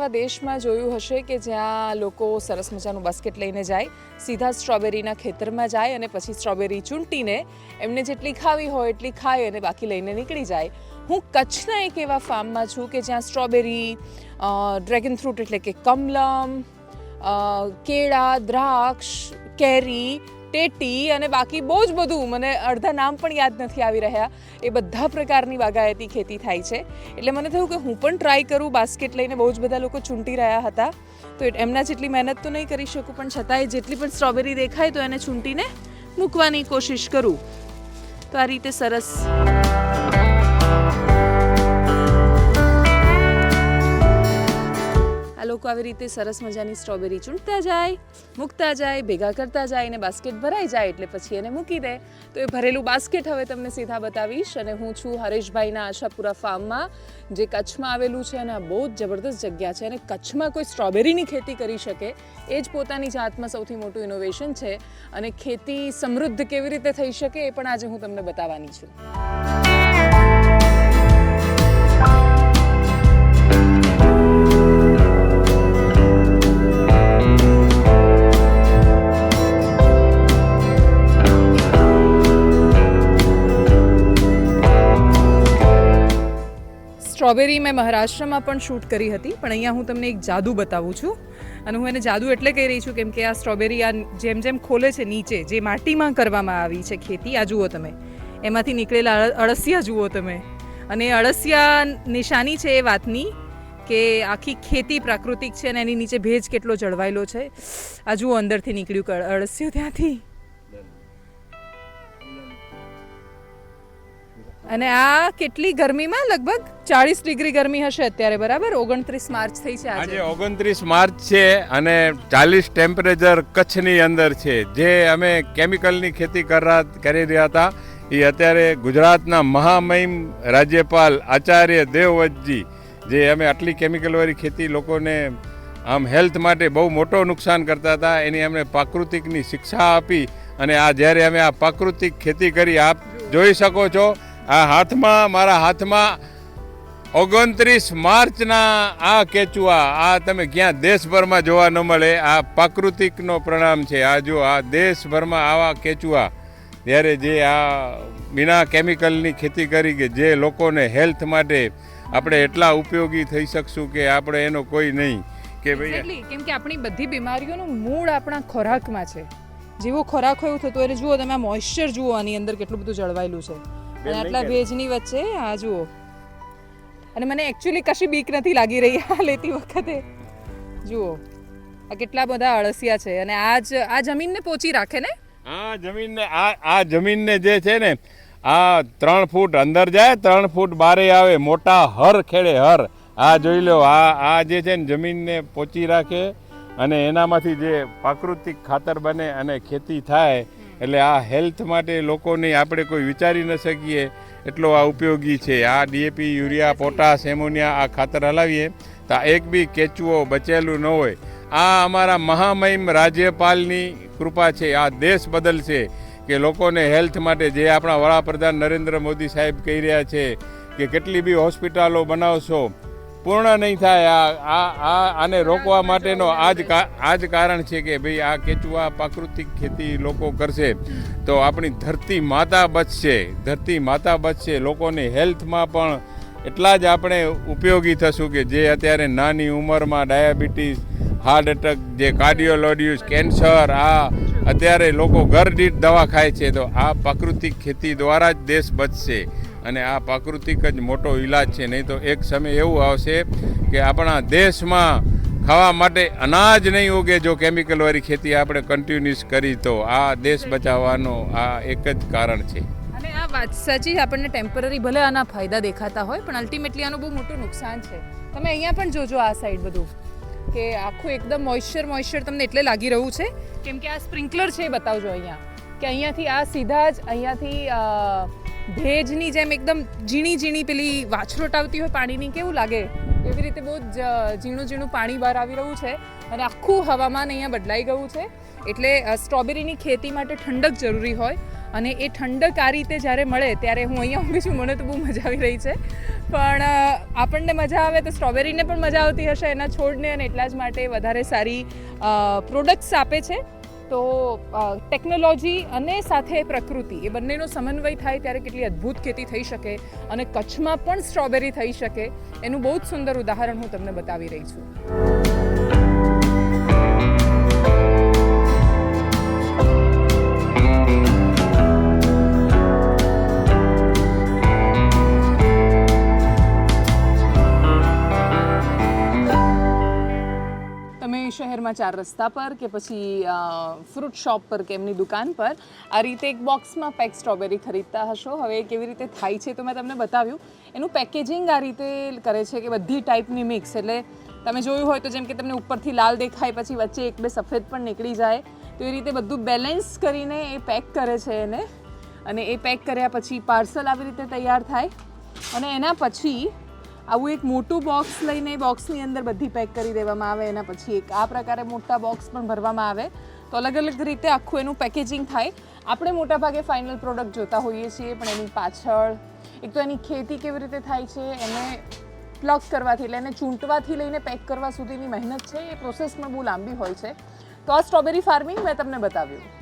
એવા દેશમાં જોયું હશે કે જ્યાં લોકો સરસ મજાનું બાસ્કેટ લઈને જાય, સીધા સ્ટ્રોબેરીના ખેતરમાં જાય અને પછી સ્ટ્રોબેરી ચૂંટીને એમને જેટલી ખાવી હોય એટલી ખાય અને બાકી લઈને નીકળી જાય. હું કચ્છના એક એવા ફાર્મમાં છું કે જ્યાં સ્ટ્રોબેરી ડ્રેગન ફ્રૂટ એટલે કે કમલમ કેળા, દ્રાક્ષ, કેરી ટેટી અને બાકી બહુ જ બધું મને અડધા નામ પણ યાદ નથી આવી રહ્યા. એ બધા પ્રકારની બાગાયતી ખેતી થાય છે. એટલે મને થયું કે હું પણ ટ્રાય કરું બાસ્કેટ લઈને બહુ જ બધા લોકો ચૂંટી રહ્યા હતા. તો એમના જેટલી મહેનત તો નહીં કરી શકું, પણ છતાંય જેટલી પણ સ્ટ્રોબેરી દેખાય તો એને ચૂંટીને મૂકવાની કોશિશ કરું. તો આ રીતે સરસ લોકો આવી રીતે સરસ મજાની સ્ટ્રોબેરી ચૂંટતા જાય, મૂકતા જાય, ભેગા કરતા જાય અને બાસ્કેટ ભરાઈ જાય એટલે પછી એને મૂકી દે. તો એ ભરેલું બાસ્કેટ હવે તમને સીધા બતાવીશ અને હું છું હરેશભાઈના આશાપુરા ફાર્મમાં, જે કચ્છમાં આવેલું છે અને આ બહુ જ જબરદસ્ત જગ્યા છે અને કચ્છમાં કોઈ સ્ટ્રોબેરીની ખેતી કરી શકે, એ જ પોતાની જાતમાં સૌથી મોટું ઇનોવેશન છે અને ખેતી સમૃદ્ધ કેવી રીતે થઈ શકે એ પણ આજે હું તમને બતાવવાની છું. સ્ટ્રોબેરી મેં મહારાષ્ટ્રમાં પણ શૂટ કરી હતી, પણ અહીંયા હું તમને એક જાદુ બતાવું છું. અને હું એને જાદુ એટલે કહી રહી છું કેમ કે આ સ્ટ્રોબેરી આ જેમ જેમ ખોલે છે નીચે, જે માટીમાં કરવામાં આવી છે ખેતી, આ જુઓ તમે. એમાંથી નીકળેલા અળસિયા જુઓ તમે. અને અળસિયા નિશાની છે એ વાતની કે આખી ખેતી પ્રાકૃતિક છે અને એની નીચે ભેજ કેટલો જળવાયેલો છે. આ જુઓ અંદરથી નીકળ્યું અળસિયું ત્યાંથી. અને આ કેટલી ગરમીમાં? લગભગ ચાળીસ ડિગ્રી ગરમી હશે અત્યારે, બરાબર? ઓગણત્રીસ માર્ચ થઈ છે આજે. ઓગણત્રીસ માર્ચ છે અને ચાલીસ ટેમ્પરેચર કચ્છની અંદર છે. જે અમે કેમિકલની ખેતી કરી રહ્યા હતા, એ અત્યારે ગુજરાતના મહામહિમ રાજ્યપાલ આચાર્ય દેવવતજી જે અમે આટલી કેમિકલવાળી ખેતી લોકોને આમ હેલ્થ માટે બહુ મોટો નુકસાન કરતા હતા, એની અમને પ્રાકૃતિકની શિક્ષા આપી અને આ જ્યારે અમે આ પ્રાકૃતિક ખેતી કરી, આપ જોઈ શકો છો આ હાથમાં, મારા હાથમાં ઓગણત્રીસ માર્ચના આ કેચુઆ, આ તમે ક્યાં દેશભરમાં જોવા ન મળે, આ પ્રાકૃતિકનો પ્રણામ છે. આ જો, આ દેશભરમાં આવા કેચુઆ ત્યારે જે આ બિના કેમિકલની ખેતી કરી કે જે લોકોને હેલ્થ માટે આપણે એટલા ઉપયોગી થઈ શકશું કે આપણે એનો કોઈ નહીં કે ભાઈ કેમ કે આપણી બધી બીમારીઓનું મૂળ આપણા ખોરાકમાં છે. જેવો ખોરાક હોય એવું થતું એટલે જુઓ તમે મોઇશ્ચર જુઓ આની અંદર કેટલું બધું જળવાયેલું છે. આટલા ભેજની વચ્ચે આ જુઓ. અને મને એકચ્યુઅલી કશી બીક નથી લાગી રહી આ લેતી વખતે. જુઓ આ કેટલા બધા અળસિયા છે. અને આ જ આ જમીનને પોચી રાખે ને? આ જમીનને આ આ જમીનને જે છે ને આ ત્રણ ફૂટ અંદર જાય ત્રણ ફૂટ બારે આવે મોટા હર ખેડે હર. આ જોઈ લો આ આ જે છે ને જમીનને પોચી રાખે અને એનામાંથી જે પ્રાકૃતિક ખાતર બને અને ખેતી થાય એટલે આ હેલ્થ માટે લોકોને આપણે કોઈ વિચારી ન શકીએ. એટલો આ ઉપયોગી છે. આ ડીએપી યુરિયા, પોટાશ, એમોનિયા આ ખાતર હલાવીએ તો એક બી કેચુઓ બચેલું ન હોય. આ અમારા મહામહિમ રાજ્યપાલની કૃપા છે. આ દેશ બદલશે કે લોકોને હેલ્થ માટે જે આપણા વડાપ્રધાન નરેન્દ્ર મોદી સાહેબ કહી રહ્યા છે કે કેટલી બી હોસ્પિટલો બનાવશો પૂર્ણ નહીં થાય. આ આ આને રોકવા માટેનો આ જ આ જ કારણ છે કે ભાઈ આ કેચુઆ પ્રાકૃતિક ખેતી લોકો કરશે. તો આપણી ધરતી માતા બચશે. ધરતી માતા બચશે. લોકોની હેલ્થમાં પણ એટલા જ આપણે ઉપયોગી થશું કે જે અત્યારે નાની ઉંમરમાં ડાયાબિટીસ, હાર્ટ એટેક, જે કાર્ડિયોલોડિયુસ, કેન્સર, આ અત્યારે લોકો ઘર દીઠ દવા ખાય છે. તો આ પ્રાકૃતિક ખેતી દ્વારા જ દેશ બચશે. અને આ પ્રાકૃતિક જ મોટો ઈલાજ છે. નહીં તો એક સમય એવું આવશે કે આપણા દેશમાં ખાવા માટે અનાજ નહીં ઉગે જો કેમિકલવાળી ખેતી આપણે કન્ટિન્યુઅસ કરી તો આ દેશ બચાવવાનો આ એક જ કારણ છે. અને આ વાત સાચી, આપણને ટેમ્પરરી ભલે આના ફાયદા દેખાતા હોય, પણ અલ્ટિમેટલી આનું બહુ મોટું નુકસાન છે. તમે અહીંયા પણ જોજો આ સાઈડ બધું, કે આખું એકદમ મોઇશ્ચર મોઇશ્ચર તમને એટલે લાગી રહ્યું છે, કેમ કે આ સ્પ્રિંકલર છે એ બતાવજો અહીંયા, કે અહીંયાથી આ સીધા જ અહીંયાથી ભેજની જેમ એકદમ ઝીણી ઝીણી પેલી વાછરોટ આવતી હોય પાણીની, કેવું લાગે? એવી રીતે બહુ જ ઝીણું ઝીણું પાણી બહાર આવી રહ્યું છે અને આખું હવામાન અહીંયા બદલાઈ ગયું છે. એટલે સ્ટ્રોબેરીની ખેતી માટે ઠંડક જરૂરી હોય અને એ ઠંડક આ રીતે જ્યારે મળે ત્યારે હું અહીંયા ઊભી છું, મને તો બહુ મજા આવી રહી છે. પણ આપણને મજા આવે તો સ્ટ્રોબેરીને પણ મજા આવતી હશે, એના છોડને અને એટલા જ માટે વધારે સારી પ્રોડક્ટ્સ આપે છે. તો ટેકનોલોજી અને સાથે પ્રકૃતિ, એ બંનેનો સમન્વય થાય ત્યારે કેટલી અદ્ભુત ખેતી થઈ શકે અને કચ્છમાં પણ સ્ટ્રોબેરી થઈ શકે, એનું બહુ જ સુંદર ઉદાહરણ હું તમને બતાવી રહી છું. ચાર રસ્તા પર કે પછી ફ્રૂટ શોપ પર કે એમની દુકાન પર આ રીતે એક બોક્સમાં પેક સ્ટ્રોબેરી ખરીદતા હશો. હવે કેવી રીતે થાય છે તો મેં તમને બતાવ્યું. એનું પેકેજિંગ આ રીતે કરે છે કે બધી ટાઈપની મિક્સ એટલે તમે જોયું હોય તો જેમ કે તમને ઉપરથી લાલ દેખાય, પછી વચ્ચે એક બે સફેદ પણ નીકળી જાય. તો એ રીતે બધું બેલેન્સ કરીને એ પેક કરે છે એને. અને એ પેક કર્યા પછી પાર્સલ આવી રીતે તૈયાર થાય. અને એના પછી આવું એક મોટું બોક્સ લઈને બોક્સની અંદર બધી પેક કરી દેવામાં આવે, એના પછી એક આ પ્રકારે મોટા બોક્સ પણ ભરવામાં આવે. તો અલગ અલગ રીતે આખું એનું પેકેજિંગ થાય. આપણે મોટાભાગે ફાઇનલ પ્રોડક્ટ જોતા હોઈએ છીએ, પણ એની પાછળ એક તો એની ખેતી કેવી રીતે થાય છે, એને પ્લગ કરવાથી એટલે એને ચૂંટવાથી લઈને પેક કરવા સુધીની મહેનત છે, એ પ્રોસેસ પણ બહુ લાંબી હોય છે. તો આ સ્ટ્રોબેરી ફાર્મિંગ મેં તમને બતાવ્યું.